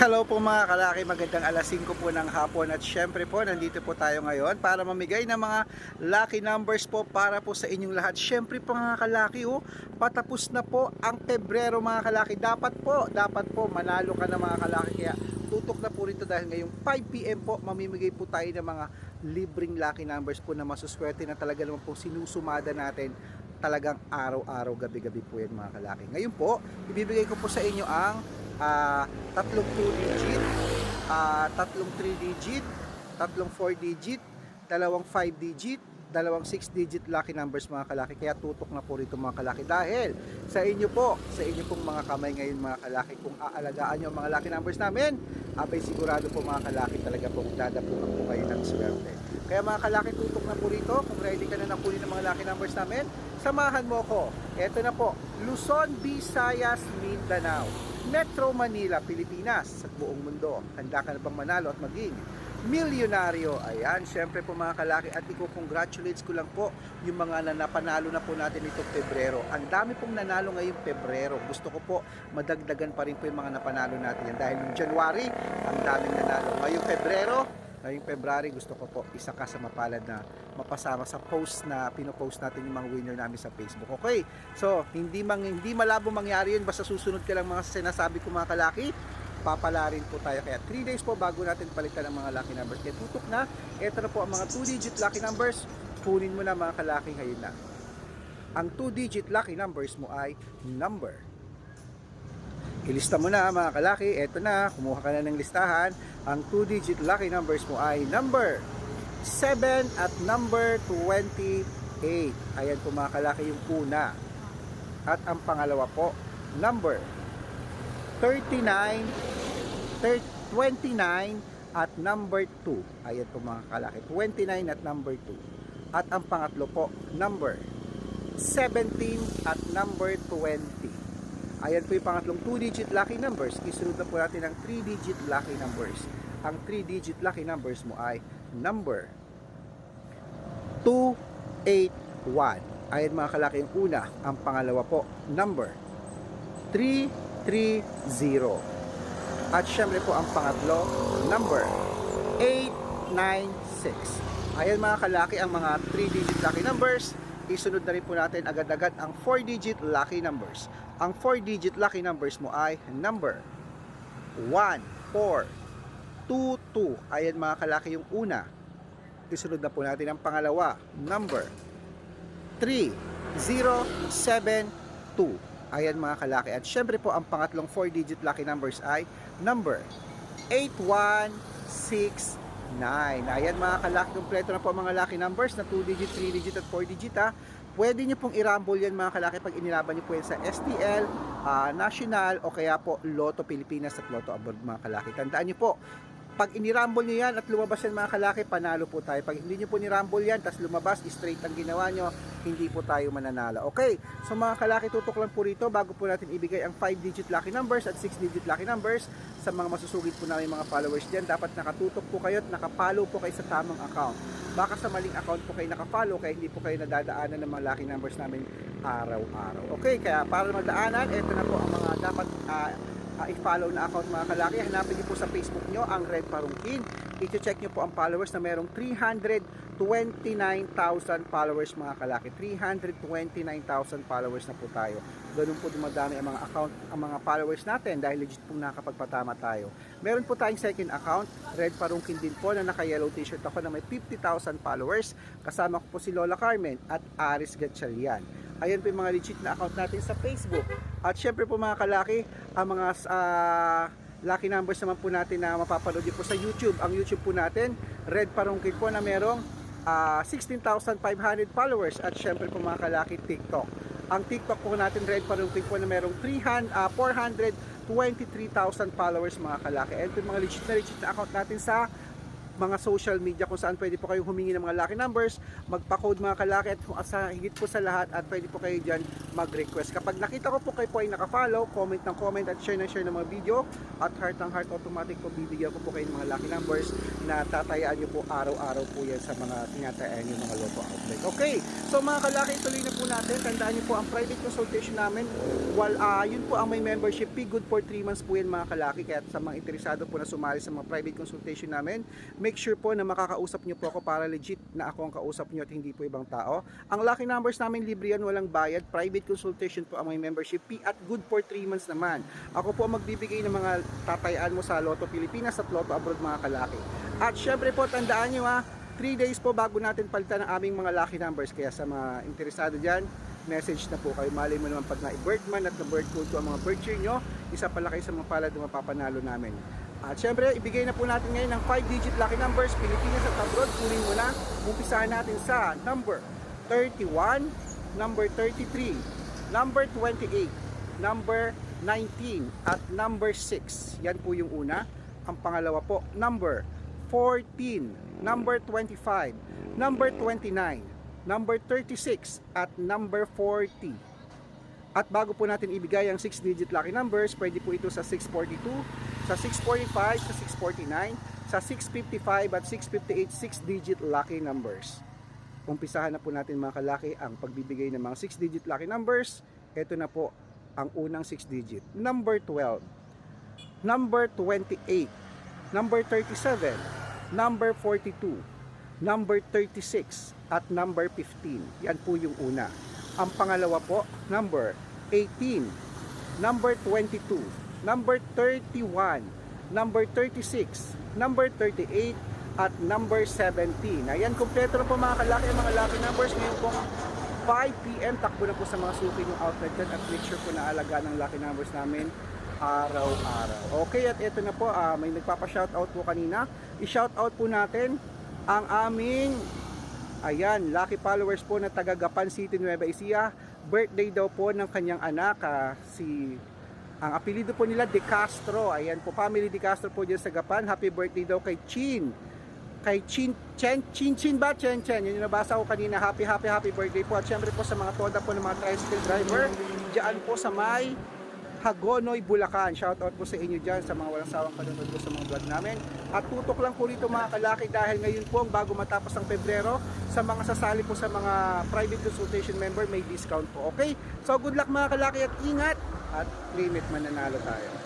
Hello po mga kalaki, magandang alas 5 po ng hapon at syempre po nandito po tayo ngayon para mamigay ng mga lucky numbers po para po sa inyong lahat. Syempre po mga kalaki, oh, patapos na po ang Pebrero mga kalaki. Dapat po, dapat po manalo ka na mga kalaki. Kaya tutok na po rito dahil ngayong 5pm po mamimigay po tayo ng mga libreng lucky numbers po na masuswerte na talaga naman po sinusumada natin talagang araw-araw, gabi-gabi po yan mga kalaki. Ngayon po, ibibigay ko po sa inyo ang ah, tatlong 2 digit, ah, tatlong 3 digit, tatlong 4 digit, dalawang 5 digit, dalawang 6 digit lucky numbers mga kalaki. Kaya tutok na po rito mga kalaki dahil sa inyo po, sa inyo pong mga kamay ngayon mga kalaki, kung aalagaan nyo ang mga lucky numbers namin, abay sigurado po mga kalaki talaga po dadapuan po kayo ng swerte. Kaya mga kalaki, tutok na po rito. Kung ready ka na nakunin ng mga lucky numbers namin, samahan mo ko. Ito na po, Luzon, Visayas, Mindanao, Metro Manila, Pilipinas, sa buong mundo. Handa ka na bang manalo at maging milyonaryo? Ayan, syempre po mga kalaki at iko-congratulates ko lang po yung mga na napanalo na po natin itong Pebrero. Ang dami pong nanalo ngayong Pebrero. Gusto ko po madagdagan pa rin po yung mga napanalo natin. Dahil noong January, ang daming nanalo. Ngayong Pebrero, ngayong February gusto ko po isa ka sa mapalad na mapasama sa post na pinopost natin yung mga winner namin sa Facebook. Okay, so hindi, mang, hindi malabo mangyari yun basta susunod ka lang mga sinasabi ko mga kalaki papala rin po tayo. Kaya 3 days po bago natin palitan ang mga lucky numbers. Kaya tutok na, ito na po ang mga 2 digit lucky numbers. Kunin mo na mga kalaki ngayon na. Ang 2 digit lucky numbers mo ay number Ilista mo na mga kalaki, eto na, kumuha ka na ng listahan. Ang 2-digit lucky numbers mo ay number 7 at number 28. Ayan po mga kalaki yung una. At ang pangalawa po, number 39, 30, 29 at number 2. Ayan po mga kalaki, 29 at number 2. At ang pangatlo po, number 17 at number 20. Ayan po yung pangatlong 2-digit lucky numbers. Isunod na po natin ang 3-digit lucky numbers. Ang 3-digit lucky numbers mo ay number 281. Ayan mga kalaki yung una. Ang pangalawa po, number 330. At syempre po ang pangatlo, number 896. Ayan mga kalaki ang mga 3-digit lucky numbers isunod na rin po natin agad-agad ang 4-digit lucky numbers. Ang 4-digit lucky numbers mo ay number 1, 4, 2, 2. Ayan mga kalaki yung una. Isunod na po natin ang pangalawa, number 3, 0, 7, 2. Ayan mga kalaki. At syempre po ang pangatlong 4-digit lucky numbers ay number 8, 1, 6, 9. Ayan mga kalaki, kompleto na po mga lucky numbers na 2 digit, 3 digit at 4 digit ha. Pwede nyo pong i-rumble yan mga kalaki pag inilaban nyo po yan sa STL, ah, National o kaya po Lotto Pilipinas at Lotto Abroad mga kalaki. Tandaan nyo po, pag inirumble nyo yan at lumabas yan mga kalaki, panalo po tayo. Pag hindi nyo po nirumble yan, tas lumabas, straight ang ginawa nyo, hindi po tayo mananalo. Okay, so mga kalaki, tutok lang po rito bago po natin ibigay ang 5-digit lucky numbers at 6-digit lucky numbers sa mga masusugid po namin mga followers dyan. Dapat nakatutok po kayo at nakapollow po kayo sa tamang account. Baka sa maling account po kayo nakafollow kaya hindi po kayo nadadaanan ng mga lucky numbers namin araw-araw. Okay, kaya para madaanan, ito na po ang mga dapat ah, uh, i-follow na account mga kalaki. Hanapin niyo po sa Facebook nyo ang Red Parungkin. I-check niyo po ang followers na merong 329,000 followers mga kalaki. 329,000 followers na po tayo. Ganun po dumadami ang mga account, ang mga followers natin dahil legit po nakakapagpatama tayo. Meron po tayong second account, Red Parungkin din po na naka-yellow t-shirt ako na may 50,000 followers. Kasama ko po si Lola Carmen at Aris Gatchalian. Ayan po yung mga legit na account natin sa Facebook. At syempre po mga kalaki, ang mga ah, lucky numbers naman po natin na mapapanood po sa YouTube. Ang YouTube po natin, Red Parungkit po na merong ah, 16,500 followers. At syempre po mga kalaki, TikTok. Ang TikTok po natin, Red Parungkit po na merong 300, ah, 423,000 followers mga kalaki. And po yung mga legit na legit na account natin sa mga social media kung saan pwede po kayong humingi ng mga lucky numbers, magpa-code mga kalaki at sa higit po sa lahat at pwede po kayo dyan mag-request. Kapag nakita ko po kayo po ay naka-follow, comment ng comment at share ng share ng mga video at heart ng heart automatic po bibigyan ko po kayo ng mga lucky numbers na tatayaan nyo po araw-araw po yan sa mga tinatayaan yung mga loto outlet. Okay, so mga kalaki, tuloy na po natin. Tandaan nyo po ang private consultation namin. While ah, yun po ang may membership fee, good for 3 months po yan mga kalaki. Kaya sa mga interesado po na sumali sa mga private consultation namin, make sure po na makakausap nyo po ako para legit na ako ang kausap nyo at hindi po ibang tao. Ang lucky numbers namin libre yan, walang bayad. Private consultation po ang may membership fee at good for 3 months naman. Ako po ang magbibigay ng mga tatayaan mo sa Lotto Pilipinas at Lotto Abroad mga kalaki. At syempre po, tandaan nyo ha, 3 days po bago natin palitan ang aming mga lucky numbers. Kaya sa mga interesado dyan, message na po kayo. Malay mo naman pag na-birth man at na-birth code ang mga birth year nyo, isa pala kayo sa mga palad na mapapanalo namin. At syempre, ibigay na po natin ngayon ng 5-digit lucky numbers, Pilipinas at abroad. Kunin mo na. Umpisahan natin sa number 31, number 33, number 28, number 19, at number 6. Yan po yung una. Ang pangalawa po, number 14, number 25, number 29, number 36, at number 40. At bago po natin ibigay ang 6-digit lucky numbers, pwede po ito sa 642, sa 645, sa 649, sa 655 at 658 6-digit lucky numbers. Umpisahan na po natin mga kalaki ang pagbibigay ng mga 6-digit lucky numbers. Ito na po ang unang 6-digit. Number 12, number 28, number 37, number 42, number 36, at number 15. Yan po yung una. Ang pangalawa po, number 18, number 22, number 31, number 36, number 38, at number 17. Ayan, kompleto na po mga kalaki mga lucky numbers. Ngayon po 5pm, takbo na po sa mga suki yung outlet dyan at make sure po na ng lucky numbers namin araw-araw. Okay, at ito na po, ah, may nagpapa-shoutout po kanina. I-shoutout po natin ang aming Ayan, lucky followers po na taga Gapan City, Nueva Ecija. Birthday daw po ng kanyang anak, ah, si ang apelido po nila De Castro. Ayan po, family De Castro po dyan sa Gapan. Happy birthday daw kay Chin. Kay Chin, Chen, Chin Chin ba? Chen Chen. Yun yung nabasa ko kanina. Happy, happy, happy birthday po. At syempre po sa mga toda po ng mga tricycle driver. Diyan po sa may Hagonoy, Bulacan. Shoutout po sa inyo dyan sa mga walang sawang kanunod po sa mga vlog namin. At tutok lang po rito mga kalaki dahil ngayon po bago matapos ang Pebrero sa mga sasali po sa mga private consultation member may discount po. Okay? So good luck mga kalaki at ingat at claim it mananalo tayo.